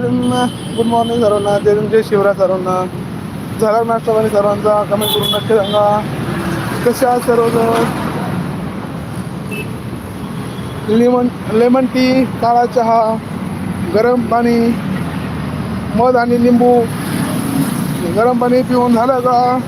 त्यांना good morning सर्वांना जय भीम जय शिवराय सर्वांना झाला नाश्ता सर्वांचा कमेंट करून नक्की सांगा. कशा आहात सर्व लेमन लेमन टी काळा चहा गरम पाणी मध आणि लिंबू. गरम पाणी पिऊन झालं का?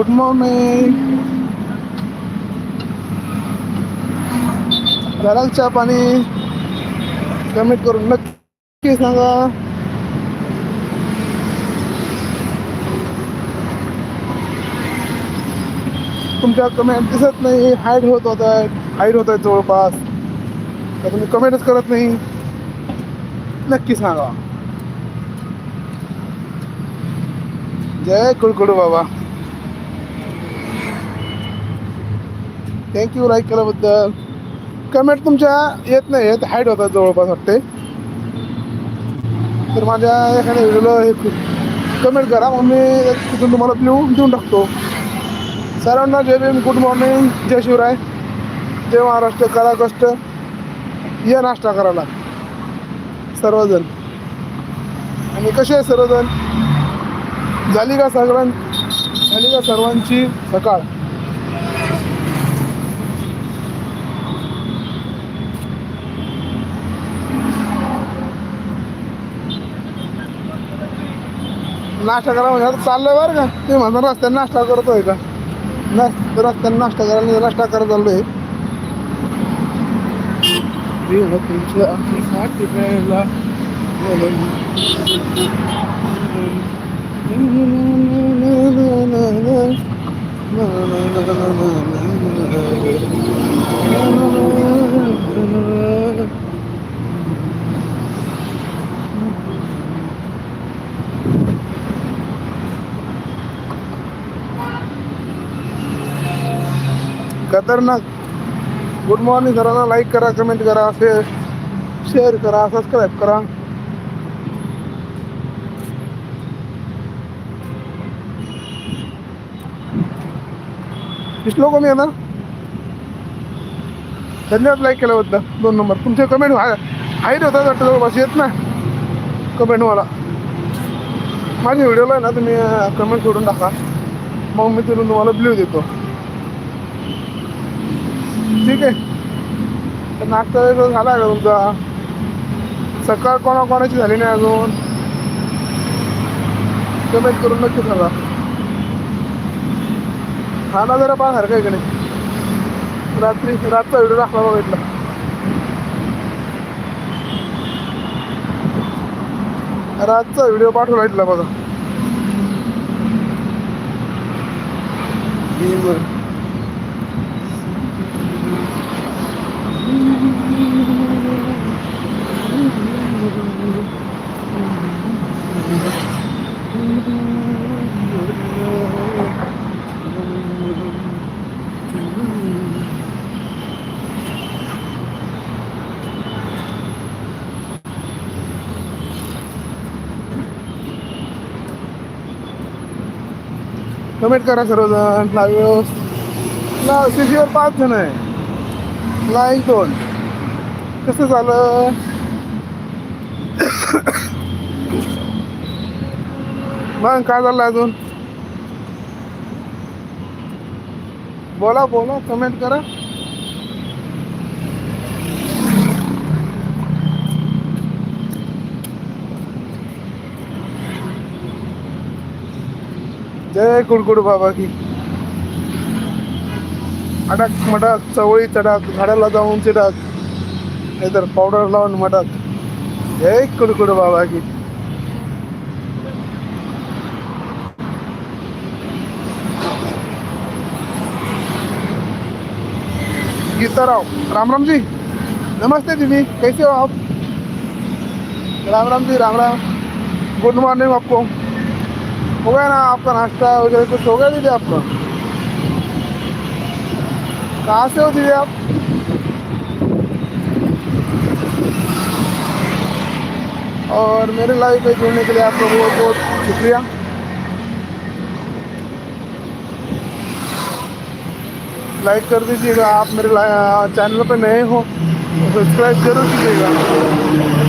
गुड मॉर्निंग झाला पाणी. कमेंट करून नक्की सांगा. तुमच्या कमेंट दिसत नाही. हाईड होत होत. आहेत हाईड होत आहेत जवळपास. तर तुम्ही कमेंटच करत नाही. नक्की सांगा. जय कुळकुडू बाबा. थँक्यू लाईक केल्याबद्दल. कमेंट तुमच्या येत नाही येत हाईट होतात जवळपास वाटते तर माझ्या एखाद्या व्हिडिओला हे कमेंट करा मग मी तिथून तुम्हाला लिहून देऊन टाकतो. सर्वांना जय भीम गुड मॉर्निंग जय शिवराय. जय महाराष्ट्र करा कष्ट. या नाश्ता करायला. सर्वजण. आणि कसे आहे सर्वजण? झाली का सगळ्यां झाली का सर्वांची सकाळ? नाश्ता करा म्हणजे चाललोय बरं का. ते म्हणतात रस्त्याने नाश्ता करतोय का? नाही रस्त्याने नाश्ता करायला नाश्ता करत चाललोय. खतरनाक. गुड मॉर्निंग सर्वांना लाईक करा कमेंट करा शेअर शेअर करा सबस्क्राईब करा. किती लोक मी आहे ना धन्यवाद लाईक केल्याबद्दल. दोन नंबर तुमचे कमेंट हाईट होता वाटतं जवळपास. येत ना कमेंट मला माझ्या व्हिडिओला आहे ना तुम्ही कमेंट सोडून टाका. मग मी तिथून तुम्हाला ब्ल्यू देतो. ठीक आहे. तर नाश्ता झाला का तुमचा? सकाळ कोणा कोणाची झाली नाही अजून? कमेंट करून नक्की सांगा. खाना जरा पाहणार काय का नाही रात्री रातचा व्हिडिओ दाखवा बघितला रातचा व्हिडिओ पाठवला इथला बघा. कमेंट करा सर्वजण. लाईव्ह सीसीवर पाच जण आहे. लाईक दोन. कसं झालं? मग काय झालं अजून? बोला बोला कमेंट करा. जय कुडकुड बाबा की. अडक मडक चवळी चडक झाडाला जाऊन चिडक. नाहीतर पावडर लावून मडक जय कुडकुड बाबा की. गीताराव राम राम जी नमस्ते दीदी कैसे हो आप? राम राम जी राम राम गुड मॉर्निंग आपको. हो गया ना, आपका नाश्ता वगैरह कुछ हो गया दीदी आपका? कहाँ से हो दीदी आप? और मेरे लाइव पे जुड़ने के लिए आपका बहुत बहुत शुक्रिया। लाइक कर दीजिएगा, आप मेरे चैनल पर नए हो तो सब्सक्राइब ज़रूर कीजिएगा।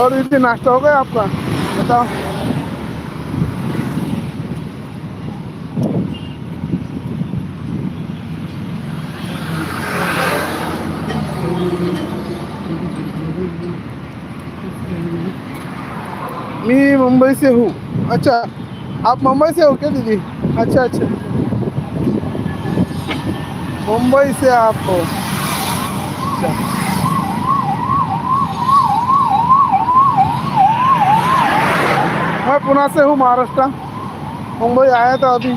और दीदी नाश्ता हो गया आपका? बताओ। मैं मुंबई से हूँ। अच्छा आप मुंबई से हो क्या दीदी? अच्छा अच्छा। मुंबई से आप हो। अच्छा। पुणे से हूँ महाराष्ट्र। मुंबई आया था अभी।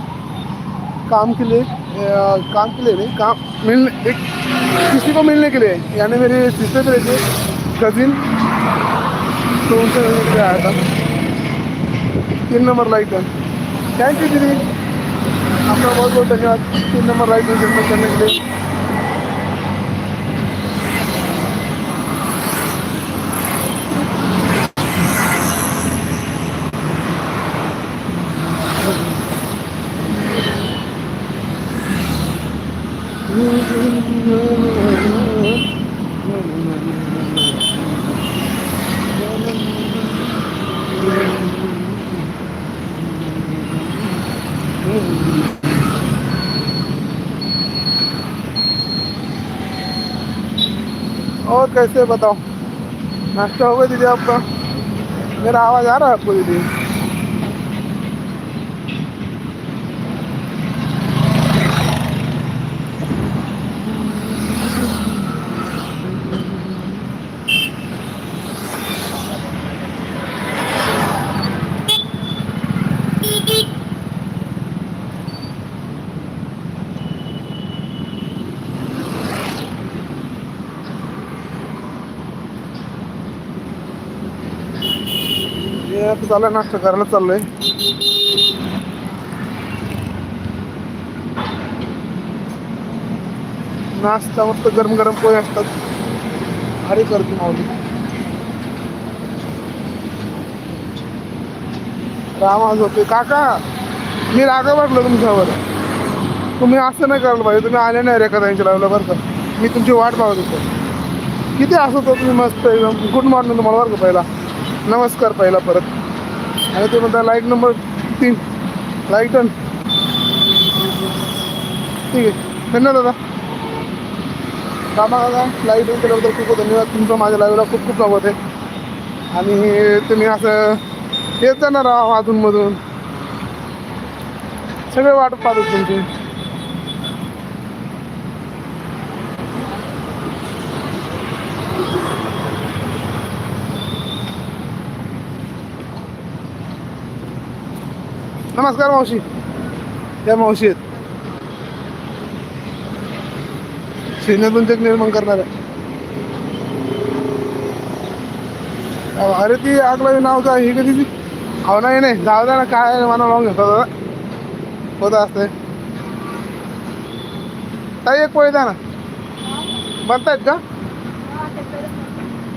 काम के लिए अ, काम के लिए नहीं काम मिलने एक किसी को मिलने के लिए यानी मेरे सिस्टर है कजिन तो उनसे मिलने के लिए आया था। तीन नंबर लाइट है। थैंक यू दीदी। आपका बहुत बहुत धन्यवाद। तीन नंबर लाइट में करने के लिए। कैसे बताओ नाश्ता हो गया दीदी आपका। मेरा आवाज़ आ रहा है आपको दीदी? हे आता चालू नाश्ता करायला चाललोय. नाश्ता मस्त गरम गरम पोहे असतात. भारी करतो माऊली. रामाज होते काका मी रागा वाटलो तुमच्यावर. तुम्ही असं नाही करायला पाहिजे. तुम्ही आले नाही रेखा त्यांच्या लावलं बरं का. मी तुमची वाट पाहत होतो. किती असं होतं तुम्ही मस्त एकदम. गुड मॉर्निंग तुम्हाला बरं का पहिला. नमस्कार पहिला परत. आणि ते म्हणता लाइट नंबर तीन. लाइट डन ठीक आहे. धन्यवाद दादा. कामा दादा लाइट केल्याबद्दल खूप खूप धन्यवाद. तुमचं माझ्या लाईव्हला खूप खूप स्वागत आहे. आणि तुम्ही असं येत जाणार आहो अधूनमधून. सगळे वाट पाहतो तुमची. नमस्कार मावशी. या मावशी आहेत. शून्यातून ते निर्माण करणार आहे. अरे ती आगला नाव का ही कधी अहो नाही नाही. जाऊ द्या ना काय मला लावून घेतो दादा होत असतंय. ताई एक पोळी द्या ना. बनतायत का?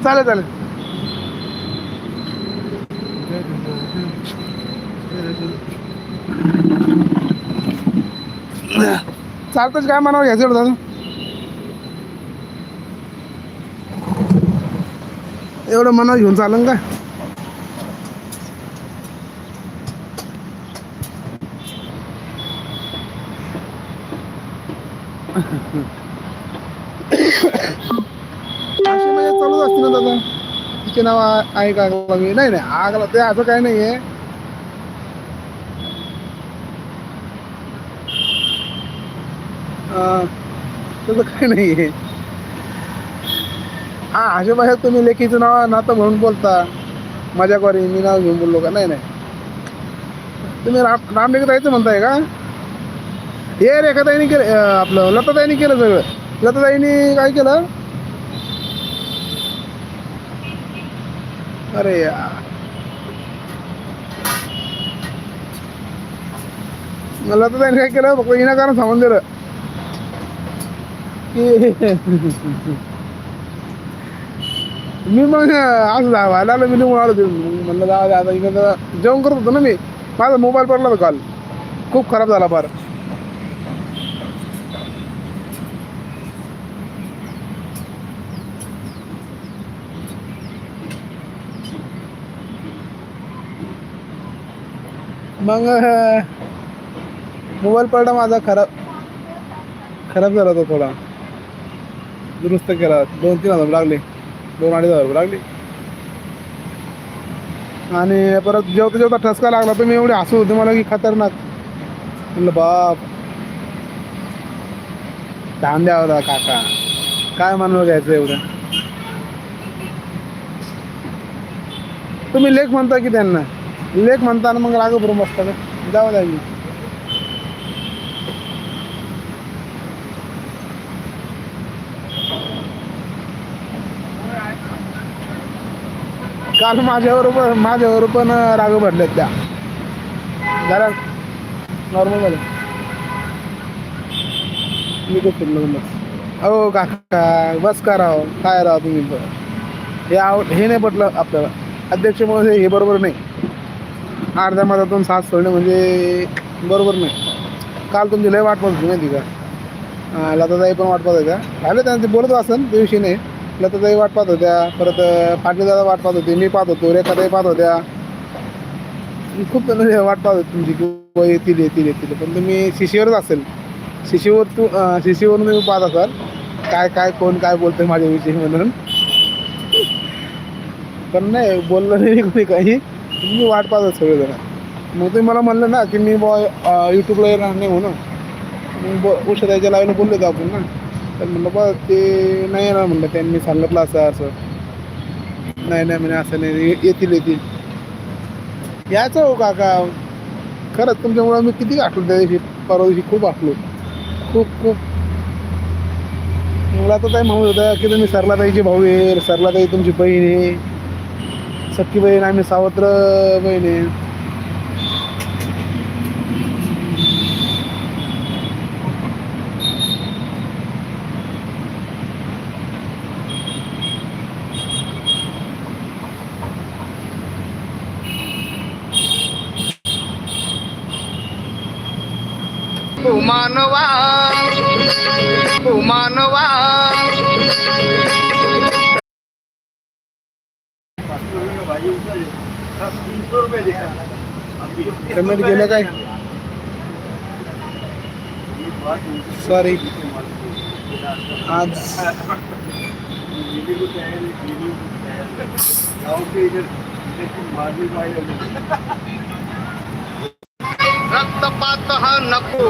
चालेल चालेल. चालतंच काय म्हणावं घ्यायचं एवढं दादा? एवढं मनावर घेऊन चालन का? चालूच असते ना दादा. तिचे नाव आहे का? नाही नाही. आगला ते असं काही नाही आहे तसं काय नाही आहे हा अशा बाहेर तुम्ही लेखीचं नाव नातं म्हणून बोलता. माझ्याकडे मी नाव घेऊन बोललो का? नाही नाही. तुम्ही राम रामलेख जायचं म्हणताय का? हे रेखाताईने केलं आपलं लताताईने केलं सगळं. लताताईने काय केलं? अरे यार. मला काय केलं? फक्त विनाकारण सांगून दिलं. की मी मग असं व्हायला मी निघून आलो म्हणलं जाऊ दे आता इकडं जेवण करत होतो ना मी. माझा मोबाईल पडला होता काल खूप खराब झाला फार. मग मोबाईल पडला माझा खराब खराब झाला तो थोडा. दुरुस्त केला. दोन तीन हजार लागले. दोन अडीच हजार लागले. आणि परत जेवता जेवता ठसका लागला. तर मी एवढे हसू होते. मला की खतरनाक. म्हणलं बाप. धान द्यावा होता काका. काय मानव घ्यायचं एवढं? तुम्ही लेख म्हणता की त्यांना? लेख म्हणता मग राग बरोबर बसता का? जावं लागेल काल माझ्यावर पण माझ्यावर पण राग भरलेत त्या. जरा नॉर्मल झालं. मी खूप अहो काका बस करा हो. काय राहा तुम्ही हे आव हे नाही पटलं आपल्याला. अध्यक्ष महोदय हे बरोबर नाही. अर्ध्या मधातून साथ सोडणे म्हणजे बरोबर नाही. काल तुमची लय वाट पाहत होती माहिती का? लताताई पण वाट पाहत होत्या झालं ते बोलत असेल त्या दिवशी नाही. लताताई वाट पाहत होत्या परत अं, वाट पाहत होते मी पाहत होतो रेखाताई पाहत होत्या. खूप जण वाट पाहत होती तुमची किंवा येतील येतील येतील पण तुम्ही शिशीवरच असेल. शिशीवर तू शिशीवरून तुम्ही पाहत असाल. काय काय कोण काय बोलतंय माझ्याविषयी म्हणून. पण नाही बोललं नाही कोणी काही. तुम्ही वाट पाहत सगळेजण. मग तुम्ही मला म्हणलं ना की मी बॉ यूट्यूबला येणार नाही म्हणून. मग ब द्यायच्या लाईव्हला बोललो होतो आपण ना. तर म्हणलं बा ते नाही येणार म्हणलं त्यांनी सांगितलं असं असं. नाही नाही म्हणे असं नाही येतील येतील. यायचं हो काका. खरंच तुमच्यामुळं मी किती आठलो त्या दिवशी परवा दिवशी खूप आठलो खूप खूप. मला तर काय म्हणत होता की तुम्ही सरलाताईची भाऊ आहे सरलाताई तुमची बहीण आहे. सख्खी बहीण आम्ही सावत्र बहीण आहे. मानवा। ओ मानवा। पेमेंट गेलं काय? सॉरी आज. रक्तपात हा नको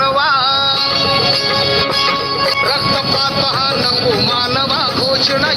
मानवा. रक्तपात हा नको मानवा घोषणा